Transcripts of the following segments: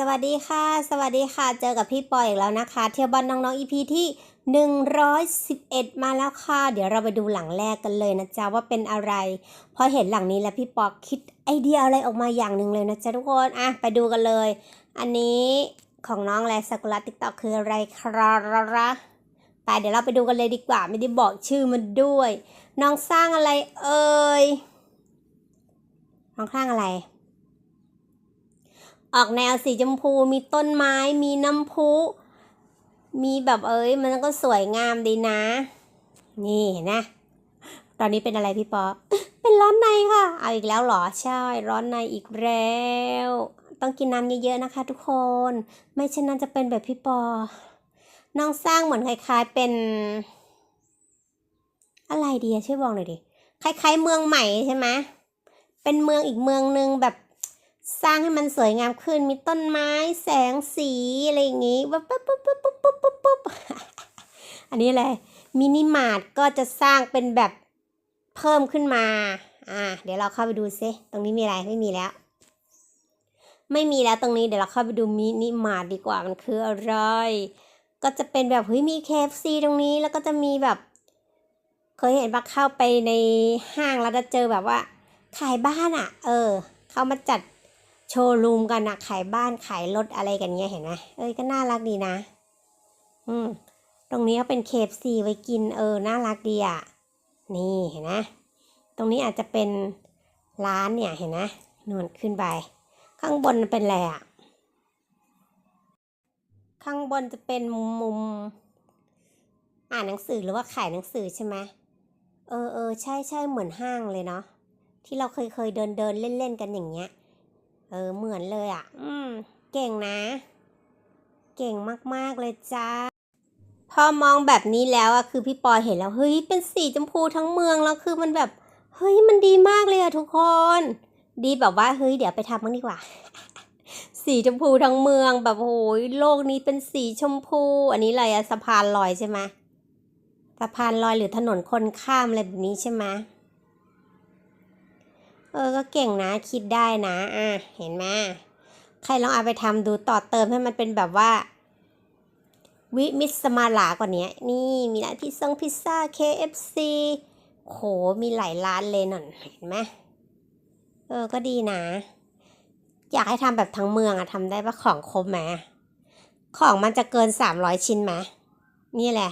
สวัสดีค่ะ สวัสดีค่ะ เจอกับพี่ปอยอีกแล้วนะคะ เที่ยวบอลน้องๆ EP ที่ 111 มาแล้วค่ะ เดี๋ยวเราไปดูหลังแรกกันเลยนะจ๊ะว่าเป็นอะไร พอเห็นหลังนี้แล้วพี่ปอคิดไอเดียอะไรออกมาอย่างหนึ่งเลยนะจ๊ะทุกคนอะไปดูกันเลย อันนี้ของน้องแลสกุลาติ๊กต็อกคืออะไรครับไปเดี๋ยวเราไปดูกันเลยดีกว่า ไม่ได้บอกชื่อมันด้วย น้องสร้างอะไรเอ่ยน้องสร้างอะไร ออกแนวสีชมพูมีต้นไม้มีน้ำพุมีแบบเอ้ยมันก็สวยงามดีนะ นี่นะ ตอนนี้เป็นอะไรพี่ปอเป็นร้อนในค่ะ เอาอีกแล้วเหรอใช่ ร้อนในอีกแล้ว ต้องกินน้ำเยอะๆนะคะ ทุกคน ไม่เช่นนั้นจะเป็นแบบพี่ปอ น้องสร้างเหมือนคล้าย ๆเป็น อะไรดีช่วยบอกหน่อยดิคล้าย ๆ เมืองใหม่ใช่ไหมเป็นเมืองอีกเมืองหนึ่งแบบ สร้างให้มันสวยงามขึ้น มีต้นไม้แสงสีอะไรอย่างงี้ปุ๊บปุ๊บปุ๊บปุ๊บปุ๊บปุ๊บปุ๊บปุ๊บอันนี้อะไรมินิมาร์ทก็จะสร้างเป็นแบบเพิ่มขึ้นมา อ่า เดี๋ยวเราเข้าไปดูซิตรงนี้มีอะไรไม่มีแล้ว ไม่มีแล้วตรงนี้เดี๋ยวเราเข้าไปดูมินิมาร์ทดีกว่ามันคืออะไร ก็จะเป็นแบบเฮ้ยมีเคฟซีตรงนี้แล้วก็จะมีแบบ เคยเห็นปะเข้าไปในห้างแล้วจะเจอแบบว่าขายบ้านอะ่ะ เออ เขามาจัด โชว์รูมกันนะขายบ้านขายรถอะไรกันเงี้ยเห็นไหมเอ้ยก็น่ารักดีนะ อืม ตรงนี้เป็นเคฟซีไว้กินเออน่ารักดีอะ นี่เห็นนะ ตรงนี้อาจจะเป็นร้านเนี่ยเห็นนะนวลขึ้นไป ข้างบนเป็นอะไรอะ ข้างบนจะเป็นมุมมุมอ่านหนังสือหรือว่าขายหนังสือใช่ไหมเออเออใช่ใช่เหมือนห้างเลยเนาะที่เราเคยเคยเดินเดินเล่นเล่นกันอย่างเงี้ย เออเหมือนเลยอะ อืม เก่งนะ เก่งมากๆเลยจ้าพอมองแบบนี้แล้วอะคือพี่ปอเห็นแล้วเฮ้ยเป็นสีชมพูทั้งเมืองแล้วคือมันแบบเฮ้ยมันดีมากเลยอะทุกคน ดีแบบว่าเฮ้ยเดี๋ยวไปทำมันดีกว่า สีชมพูทั้งเมืองแบบโอ้ยโลกนี้เป็นสีชมพู อันนี้อะไรอะสะพานลอยใช่ไหมสะพานลอยหรือถนนคนข้ามอะไรแบบนี้ใช่ไหม เออก็เก่งนะคิดได้นะอะเห็นไหมใครลองเอาไปทำดูต่อเติมให้มันเป็นแบบว่า วิมิสมาลากว่านี้นี่มีร้านพิซซ่งพิซซ่า KFC โหมีหลายร้านเลยน่อยเห็นไหมเออก็ดีนะ อยากให้ทำแบบทั้งเมืองอะทำได้ปะของครบไหมของมันจะเกิน 300 ชิ้นไหมนี่แหละ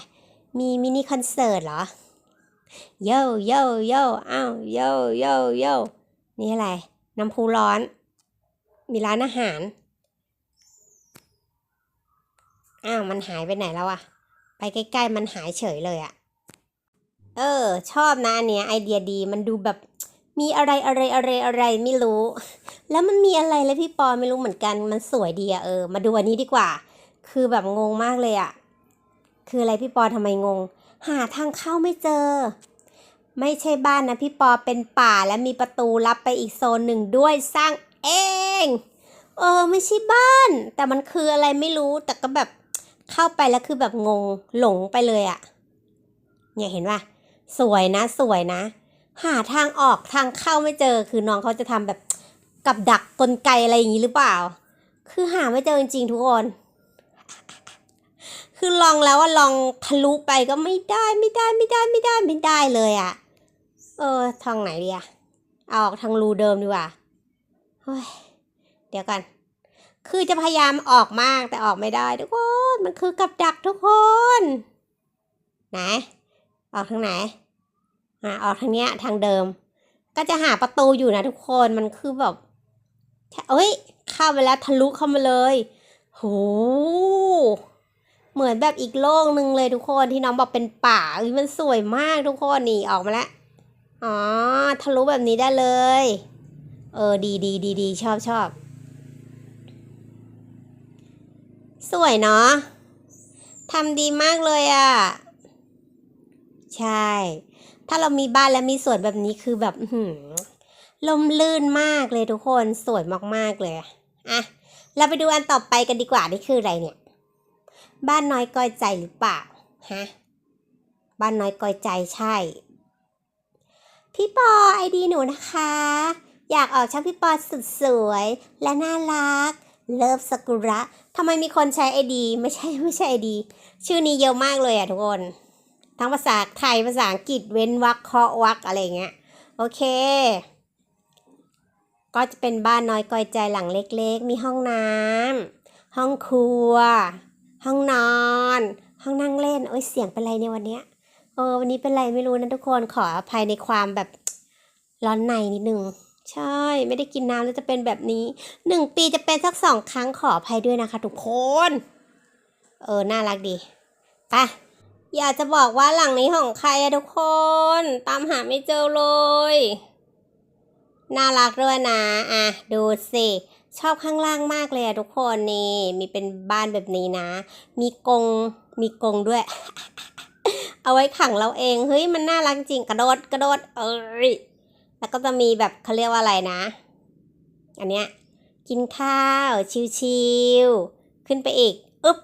มีมินิคอนเสิร์ตเหรอโยโยโยอ้าวโยโยโย นี่อะไร น้ำพุร้อน มีร้านอาหาร อ้าว มันหายไปไหนแล้วอะไปใกล้ ๆ มันหายเฉยเลยอะเออ ชอบนะอันเนี้ยไอเดียดีมันดูแบบมีอะไรอะไรอะไรอะไรไม่รู้ แล้วมันมีอะไรเลยพี่ปอไม่รู้เหมือนกัน มันสวยดีอะเออ มาดูอันนี้ดีกว่า คือแบบงงมากเลยอะคืออะไรพี่ปอทำไมงง หาทางเข้าไม่เจอ ไม่ใช่บ้านนะพี่ปอเป็นป่าและมีประตูลับไปอีกโซนหนึ่งด้วยสร้างเอง เออไม่ใช่บ้าน แต่มันคืออะไรไม่รู้แต่ก็แบบเข้าไปแล้วคือแบบงงหลงไปเลยอะเนี่ยเห็นป่ะสวยนะสวยนะ หาทางออกทางเข้าไม่เจอ คือน้องเขาจะทำแบบกับดักกลไกอะไรอย่างนี้หรือเปล่า คือหาไม่เจอจริงๆทุกคนคือลองแล้วว่าลองทะลุไปก็ไม่ได้ไม่ได้ไม่ได้ไม่ได้ไม่ได้เลยอะ เออ ทางไหนดีอะเอาออกทางรูเดิมดีกว่าเฮ้ย เดี๋ยวกัน คือจะพยายามออกมากแต่ออกไม่ได้ทุกคน มันคือกับดักทุกคน ไหน ออกทางไหนอ่าออกทางเนี้ยทางเดิม ก็จะหาประตูอยู่นะทุกคน มันคือแบบเอ้ย เข้าไปแล้วทะลุเข้ามาเลย โห เหมือนแบบอีกโลกหนึ่งเลยทุกคนที่น้องบอกเป็นป่าอ้ยมันสวยมากทุกคนนี่ออกมาแล้ว อ๋อ ทะลุแบบนี้ได้เลย เออ ดีดีดีดีชอบชอบ สวยเนาะทำดีมากเลยอะ่ะ ใช่ ถ้าเรามีบ้านและมีสวนแบบนี้คือแบบลมลื่นมากเลยทุกคน สวยมากๆเลย อะ เราไปดูอันต่อไปกันดีกว่า นี่คืออะไรเนี่ย บ้านน้อยก้อยใจหรือเปล่า ฮะ บ้านน้อยก้อยใจใช่ พี่ปอไอดีหนูนะคะ อยากออกช่องพี่ปอสุดสวยและน่ารัก เลิฟสกุระทำไมมีคนใช้ไอดีไม่ใช่ไม่ใช่ไอดี ชื่อนี้เยอะมากเลยอะทุกคน ทั้งภาษาไทยภาษาอังกฤษเว้นวรรคเคาะวรรคอะไรเงี้ย โอเค ก็จะเป็นบ้านน้อยกอยใจหลังเล็กๆ มีห้องน้ำห้องครัว ห้องนอน ห้องนั่งเล่น โอ้ยเสียงเป็นไรเนี่ยวันเนี้ย เออวันนี้เป็นไรไม่รู้นะทุกคนขออภัยในความแบบร้อนในนิดนึงใช่ ไม่ได้กินน้ำแล้วจะเป็นแบบนี้หนึ่งปีจะเป็นสักสองครั้งขออภัยด้วยนะคะทุกคน เออ น่ารักดีไปอยากจะบอกว่าหลังนี้ของใครอะทุกคน ตามหาไม่เจอเลย น่ารักด้วยนะ อะ ดูสิ ชอบข้างล่างมากเลยอะทุกคนนี่ มีเป็นบ้านแบบนี้นะ มีกรงมีกรงด้วย เอาไว้ขังเราเองเฮ้ยมันน่ารักจริงกระโดดกระโดดเอ้ยแล้วก็จะมีแบบเขาเรียกว่าอะไรนะ อันเนี้ยกินข้าวชิวๆขึ้นไปอีกอึ๊บ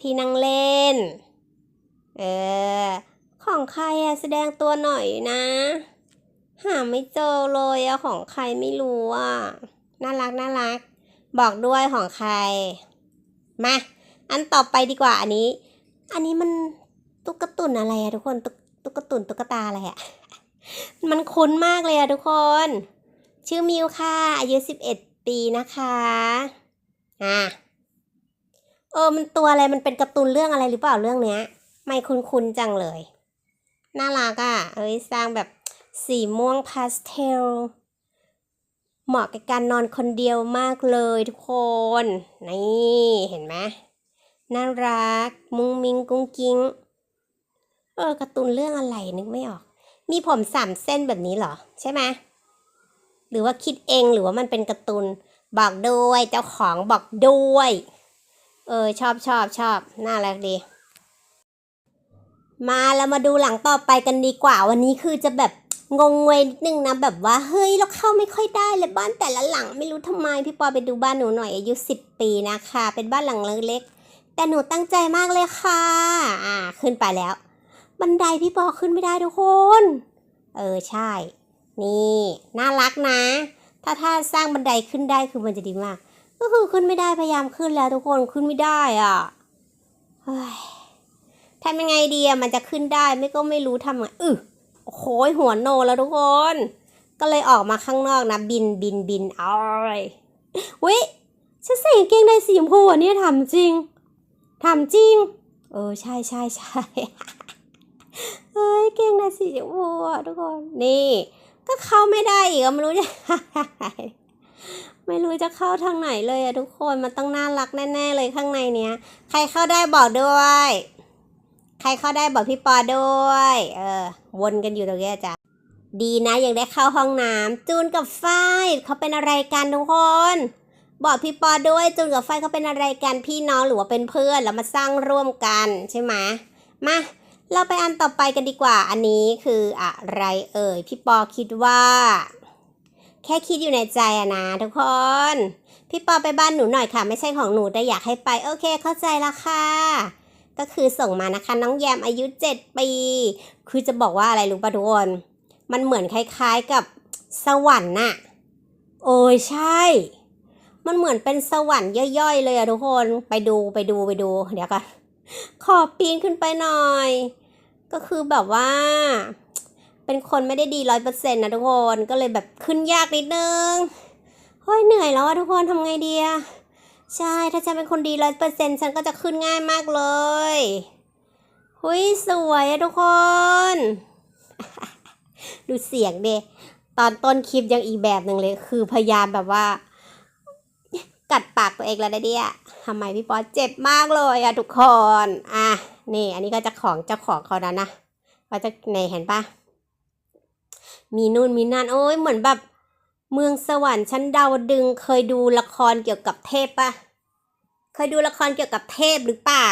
ที่นั่งเล่น เออของใครอะแสดงตัวหน่อยนะ หาไม่เจอเลยอะของใครไม่รู้อะน่ารักน่ารัก บอกด้วยของใคร มา อันต่อไปดีกว่าอันนี้ อันนี้มัน ตุ๊กตุ่นอะไรอะทุกคนตุ๊กตุ๊กตุนตุ๊กตาอะไรอะมันคุ้นมากเลยอะทุกคน ชื่อมิวค่ะ อายุสิบเอ็ดปีนะคะอะเออมันตัวอะไรมันเป็นการ์ตูนเรื่องอะไรหรือเปล่าเรื่องเนี้ย ไม่คุ้นๆจังเลย น่ารักอะ่ะเอ้ยสร้างแบบสีม่วงพาสเทลเหมาะกับการนอนคนเดียวมากเลยทุกคน นี่ เห็นไหมน่ารัก มุ้งมิ้งกุ้งกิ้ง เออการ์ตูนเรื่องอะไรนึกไม่ออก มีผมสามเส้นแบบนี้เหรอ ใช่ไหมหรือว่าคิดเองหรือว่ามันเป็นการ์ตูนบอกด้วยเจ้าของบอกด้วย เออชอบชอบชอบน่ารักดี มาแล้วมาดูหลังต่อไปกันดีกว่า วันนี้คือจะแบบงงเวยนิดนึงนะแบบว่าเฮ้ยเราเข้าไม่ค่อยได้เลยบ้านแต่ละหลังไม่รู้ทำไมพี่ปอไปดูบ้านหนูหน่อยอายุสิบปีนะคะ เป็นบ้านหลังเล็กๆแต่หนูตั้งใจมากเลยค่ะ อ่า ขึ้นไปแล้ว บันไดพี่ปอขึ้นไม่ได้ทุกคน เออใช่ นี่น่ารักนะ ถ้าถ้าสร้างบันไดขึ้นได้คือมันจะดีมาก ก็คือขึ้นไม่ได้พยายามขึ้นแล้วทุกคนขึ้นไม่ได้อะเฮ้ยทำยังไงดีอะมันจะขึ้นได้ไม่ก็ไม่รู้ทำไงอือโอ้โหหัวโนแล้วทุกคน ก็เลยออกมาข้างนอกนะ บินบินบินเอาเลยวิฉันใส่กางเกงในสีชมพูอะเนี่ยทำจริงทำจริง เออใช่ใช่ใช่ เฮ้ยเก่งในสีชมพูอะทุกคนนี่ก็เข้าไม่ได้อีกไม่รู้จะไม่รู้จะเข้าทางไหนเลยอะทุกคนมันต้องน่ารักแน่ๆเลยข้างในเนี้ย ใครเข้าได้บอกด้วย ใครเข้าได้บอกพี่ปอด้วย เออ วนกันอยู่ตรงนี้จ้ะดีนะยังได้เข้าห้องน้ำจูนกับฝ้ายเขาเป็นอะไรกันทุกคน บอกพี่ปอด้วยจูนกับฝ้ายเขาเป็นอะไรกันพี่น้องหรือว่าเป็นเพื่อนแล้วมาสร้างร่วมกันใช่ไหมมา เราไปอันต่อไปกันดีกว่า อันนี้คืออะไรเอ่ย พี่ปอคิดว่า แค่คิดอยู่ในใจอะนะทุกคน พี่ปอไปบ้านหนูหน่อยค่ะ ไม่ใช่ของหนูแต่อยากให้ไป โอเคเข้าใจละค่ะ ก็คือส่งมานะคะ น้องแยมอายุ 7 ปี คือจะบอกว่าอะไรรู้ปะทุกคน มันเหมือนคล้ายๆกับสวรรค์น่ะ โอ้ยใช่ มันเหมือนเป็นสวรรค์ย่อยๆ เลยอะทุกคน ไปดูไปดูไปดู เดี๋ยวก่อนขอปีนขึ้นไปหน่อย ก็คือแบบว่า เป็นคนไม่ได้ดีร้อยเปอร์เซ็นต์นะทุกคนก็เลยแบบขึ้นยากนิดนึงเฮ้ยเหนื่อยแล้วอะทุกคนทำไงดีอะใช่ถ้าฉันเป็นคนดีร้อยเปอร์เซ็นต์ฉันก็จะขึ้นง่ายมากเลยหุยสวยอะทุกคน ดูเสียงเดตอนต้นคลิปยังอีแบบหนึ่งเลย คือพยายามแบบว่า กัดปากตัวเองแล้วนะเนี่ยทำไมพี่ป๊อตเจ็บมากเลยอะทุกคน อะ นี่อันนี้ก็จะของเจ้าของเขานะนะเขาจะในเห็นปะมีนู่นมีนั่นโอ้ยเหมือนแบบเมืองสวรรค์ชั้นดาวดึงเคยดูละครเกี่ยวกับเทพปะเคยดูละครเกี่ยวกับเทพหรือเปล่า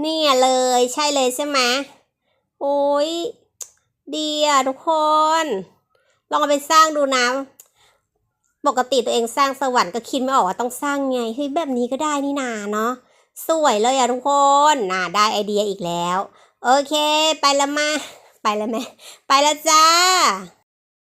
เนี่ยเลยใช่เลยใช่ไหมโอ้ยดีอะทุกคน ลองเอาไปสร้างดูนะปกติตัวเองสร้างสวรรค์ก็คิดไม่ออกว่าต้องสร้างไงเฮ้ยแบบนี้ก็ได้นี่นาเนาะ สวยเลยอะทุกคนน่าได้ไอเดียอีกแล้ว โอเค ไปแล้วมา ไปแล้วไหมไปแล้วจ้า